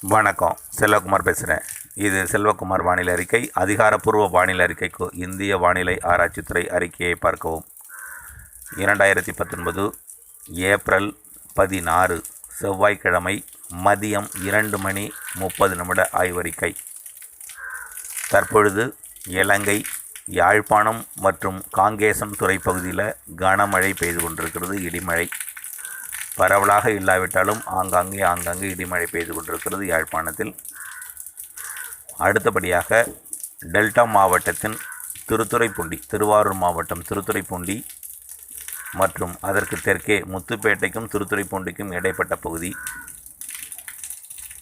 வணக்கம். செல்வகுமார் பேசுகிறேன் இது செல்வகுமார் வானிலை அறிக்கை. அதிகாரப்பூர்வ வானிலை அறிக்கைக்கு இந்திய வானிலை ஆராய்ச்சித்துறை அறிக்கையை பார்க்கவும். இரண்டாயிரத்தி பத்தொன்பது ஏப்ரல் பதினாறு செவ்வாய்க்கிழமை மதியம் இரண்டு மணி முப்பது நிமிட ஆய்வறிக்கை. தற்பொழுது இலங்கை யாழ்ப்பாணம் மற்றும் காங்கேசன் துறை பகுதியில் கனமழை பெய்து கொண்டிருக்கிறது. இடிமழை. பரவலாக இல்லாவிட்டாலும் ஆங்காங்கே ஆங்காங்கே இடிமழை பெய்து கொண்டிருக்கிறது. யாழ்ப்பாணத்தில் அடுத்தபடியாக டெல்டா மாவட்டத்தின் திருத்துறைப்பூண்டி திருவாரூர் மாவட்டம் திருத்துறைப்பூண்டி மற்றும் அதற்கு தெற்கே முத்துப்பேட்டைக்கும் திருத்துறைப்பூண்டிக்கும் இடைப்பட்ட பகுதி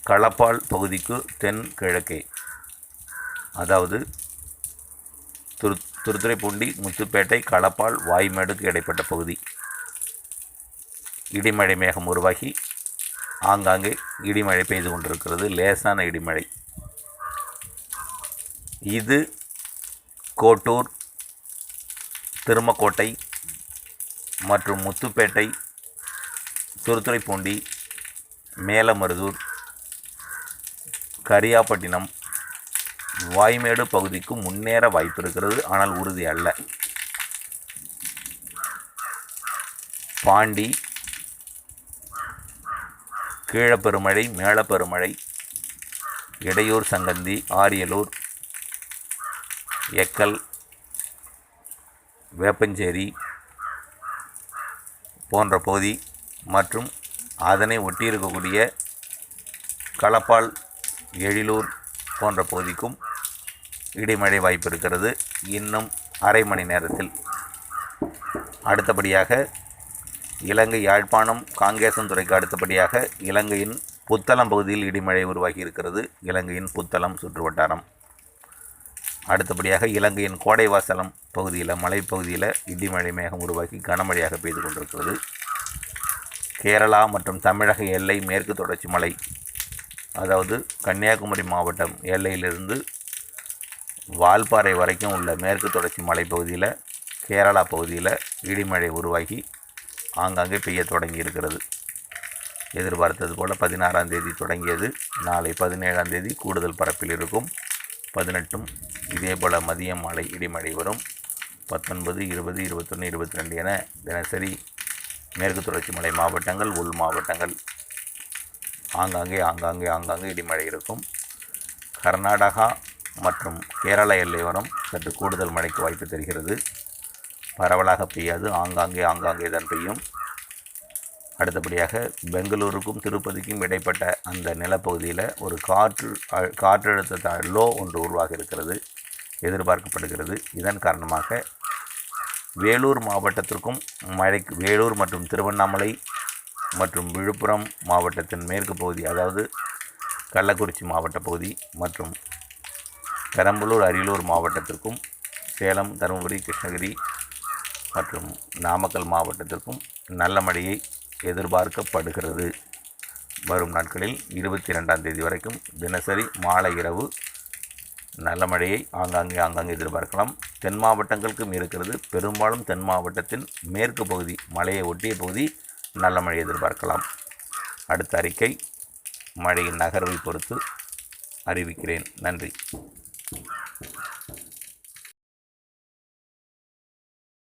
களப்பால் பகுதிக்கு தென் கிழக்கே. அதாவது திரு திருத்துறைப்பூண்டி முத்துப்பேட்டை களப்பால் வாய்மேடுக்கு இடைப்பட்ட பகுதி. இடிமழை மேகம் உருவாகி ஆங்காங்கே இடிமழை பெய்து கொண்டிருக்கிறது. லேசான இடிமழை. இது கோட்டூர் திருமக்கோட்டை மற்றும் முத்துப்பேட்டை துருத்துறைப்பூண்டி மேலமருதூர் கரியாப்பட்டினம் வாய்மேடு பகுதிக்கு முன்னேற வாய்ப்பு இருக்கிறது ஆனால் உறுதி அல்ல. பாண்டி கீழப்பெருமழை மேலப்பெருமழை இடையூர் சங்கந்தி ஆரியலூர் எக்கல் வேப்பஞ்சேரி போன்ற பகுதி மற்றும் அதனை ஒட்டியிருக்கக்கூடிய களப்பால் எழிலூர் போன்ற பகுதிக்கும் இடிமழை வாய்ப்பு இருக்கிறது. இன்னும் அரை மணி நேரத்தில் அடுத்தபடியாக இலங்கை யாழ்ப்பாணம் காங்கேசன்துறைக்கு அடுத்தபடியாக இலங்கையின் புத்தளம் பகுதியில் இடிமழை உருவாகி இருக்கிறது இலங்கையின் புத்தளம் சுற்றுவட்டாரம் அடுத்தபடியாக இலங்கையின் கோடைவாசலம் பகுதியில் மலைப்பகுதியில் இடிமழை மேகம் உருவாகி கனமழையாக பெய்து கொண்டிருக்கிறது. கேரளா மற்றும் தமிழக எல்லை மேற்கு தொடர்ச்சி மலை அதாவது கன்னியாகுமரி மாவட்டம் எல்லையிலிருந்து வால்பாறை வரைக்கும் உள்ள மேற்கு தொடர்ச்சி மலைப்பகுதியில் கேரளா பகுதியில் இடிமழை உருவாகி ஆங்காங்கே பெய்ய தொடங்கி இருக்கிறது. எதிர்பார்த்தது போல் பதினாறாம் தேதி தொடங்கியது. நாளை பதினேழாம் தேதி கூடுதல் பரப்பில் இருக்கும். பதினெட்டும் இதே போல் மதியம் மாலை இடிமழை வரும். பத்தொன்பது இருபது இருபத்தொன்று இருபத்தி ரெண்டு என தினசரி மேற்கு தொடர்ச்சி மலை மாவட்டங்கள் உள் மாவட்டங்கள் ஆங்காங்கே ஆங்காங்கே ஆங்காங்கே இடிமழை இருக்கும். கர்நாடகா மற்றும் கேரள எல்லை வரும். சற்று கூடுதல் மழைக்கு வாய்ப்பு தெரிகிறது. பரவலாக பெய்யாது. ஆங்காங்கே ஆங்காங்கே தான் பெய்யும். அடுத்தபடியாக பெங்களூருக்கும் திருப்பதிக்கும் இடைப்பட்ட அந்த நிலப்பகுதியில் ஒரு காற்று காற்றழுத்த லோ ஒன்று உருவாக இருக்கிறது எதிர்பார்க்கப்படுகிறது. இதன் காரணமாக வேலூர் மாவட்டத்திற்கும் மழைக்கு வேலூர் மற்றும் திருவண்ணாமலை மற்றும் விழுப்புரம் மாவட்டத்தின் மேற்கு பகுதி அதாவது கள்ளக்குறிச்சி மாவட்ட பகுதி மற்றும் பெரம்பலூர் அரியலூர் மாவட்டத்திற்கும் சேலம் தருமபுரி கிருஷ்ணகிரி மற்றும் நாமக்கல் மாவட்டத்திற்கும் நல்ல மழையை எதிர்பார்க்கப்படுகிறது. வரும் நாட்களில் இருபத்தி ரெண்டாம் தேதி வரைக்கும் தினசரி மாலை இரவு நல்ல மழையை ஆங்காங்கே ஆங்காங்கே எதிர்பார்க்கலாம். தென் மாவட்டங்களுக்கும் இருக்கிறது. பெரும்பாலும் தென் மாவட்டத்தின் மேற்கு பகுதி மலையை ஒட்டிய பகுதி நல்ல மழை எதிர்பார்க்கலாம். அடுத்த அறிக்கை மழையின் நகர்வை பொறுத்து அறிவிக்கிறேன். நன்றி.